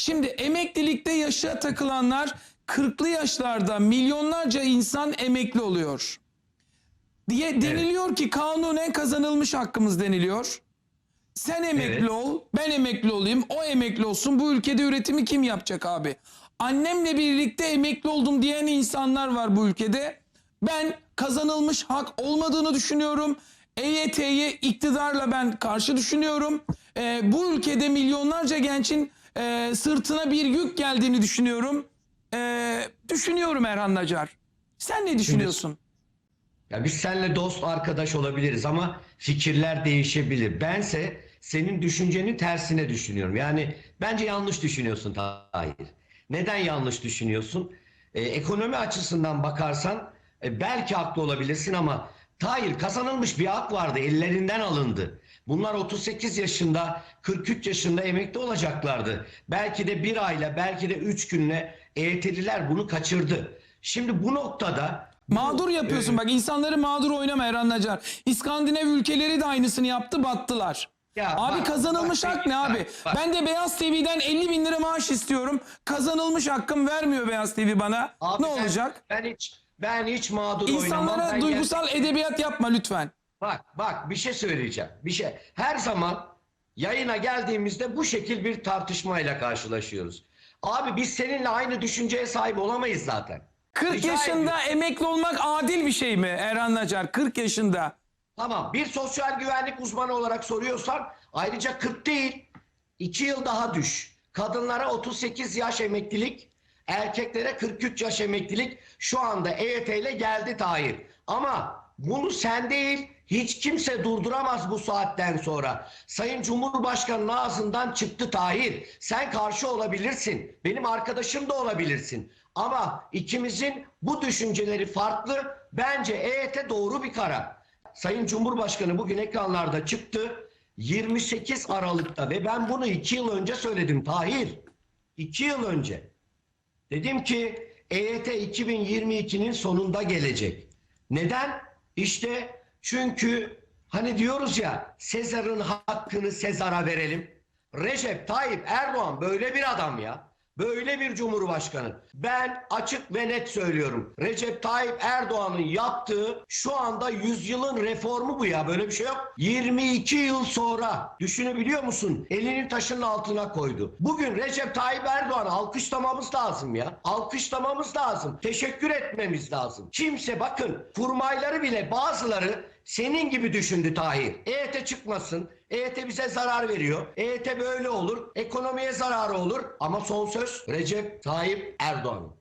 Şimdi emeklilikte yaşa takılanlar 40'lı yaşlarda milyonlarca insan emekli oluyor. Diye deniliyor ki kanunen kazanılmış hakkımız deniliyor. Sen emekli Evet. ol, ben emekli olayım, o emekli olsun. Bu ülkede üretimi kim yapacak abi? Annemle birlikte emekli oldum diyen insanlar var bu ülkede. Ben kazanılmış hak olmadığını düşünüyorum. EYT'ye iktidarla ben karşı düşünüyorum. Ee, bu ülkede milyonlarca gençin e, sırtına bir yük geldiğini düşünüyorum. Ee, düşünüyorum Erhan Nacar. Sen ne düşünüyorsun? Ya biz seninle dost arkadaş olabiliriz ama fikirler değişebilir. Bense senin düşüncenin tersine düşünüyorum. Yani bence yanlış düşünüyorsun Tahir. Neden yanlış düşünüyorsun? Ee, ekonomi açısından bakarsan e, belki haklı olabilirsin ama Tahir kazanılmış bir hak vardı ellerinden alındı. Bunlar 38 yaşında 43 yaşında emekli olacaklardı. Belki de bir ayla belki de 3 günle EYT'liler bunu kaçırdı. Şimdi bu noktada Mağdur yapıyorsun bak insanları mağdur oynama Erhan Nacar. İskandinav ülkeleri de aynısını yaptı battılar. Ya abi bak, kazanılmış bak, hak ne bak, abi? bak. Ben de Beyaz TV'den 50 bin lira maaş istiyorum. Kazanılmış hakkım vermiyor Beyaz TV bana. Abi ne ben- olacak? Ben hiç ben hiç mağdur oynamam. İnsanlara duygusal edebiyat yapma lütfen. Bak bak bir şey söyleyeceğim. Bir şey. Her zaman yayına geldiğimizde bu şekil bir tartışmayla karşılaşıyoruz. Abi biz seninle aynı düşünceye sahip olamayız zaten. 40 Rica yaşında ediyorum. emekli olmak adil bir şey mi Erhan Nacar? 40 yaşında. Tamam bir sosyal güvenlik uzmanı olarak soruyorsan ayrıca 40 değil 2 yıl daha düş. Kadınlara 38 yaş emeklilik, erkeklere 43 yaş emeklilik şu anda EYT ile geldi Tahir. Ama bunu sen değil hiç kimse durduramaz bu saatten sonra. Sayın Cumhurbaşkanı'nın ağzından çıktı Tahir. Sen karşı olabilirsin. Benim arkadaşım da olabilirsin. Ama ikimizin bu düşünceleri farklı. Bence EYT doğru bir karar. Sayın Cumhurbaşkanı bugün ekranlarda çıktı. 28 Aralık'ta ve ben bunu 2 yıl önce söyledim Tahir. 2 yıl önce. Dedim ki EYT 2022'nin sonunda gelecek. Neden? İşte çünkü hani diyoruz ya Sezar'ın hakkını Sezar'a verelim. Recep Tayyip Erdoğan böyle bir adam ya. Böyle bir cumhurbaşkanı. Ben açık ve net söylüyorum. Recep Tayyip Erdoğan'ın yaptığı şu anda yüzyılın reformu bu ya. Böyle bir şey yok. 22 yıl sonra düşünebiliyor musun? Elini taşın altına koydu. Bugün Recep Tayyip Erdoğan'ı alkışlamamız lazım ya. Alkışlamamız lazım. Teşekkür etmemiz lazım. Kimse bakın kurmayları bile bazıları senin gibi düşündü Tahir. EYT çıkmasın. EYT bize zarar veriyor. EYT böyle olur. Ekonomiye zararı olur. Ama son söz Recep Tayyip Erdoğan.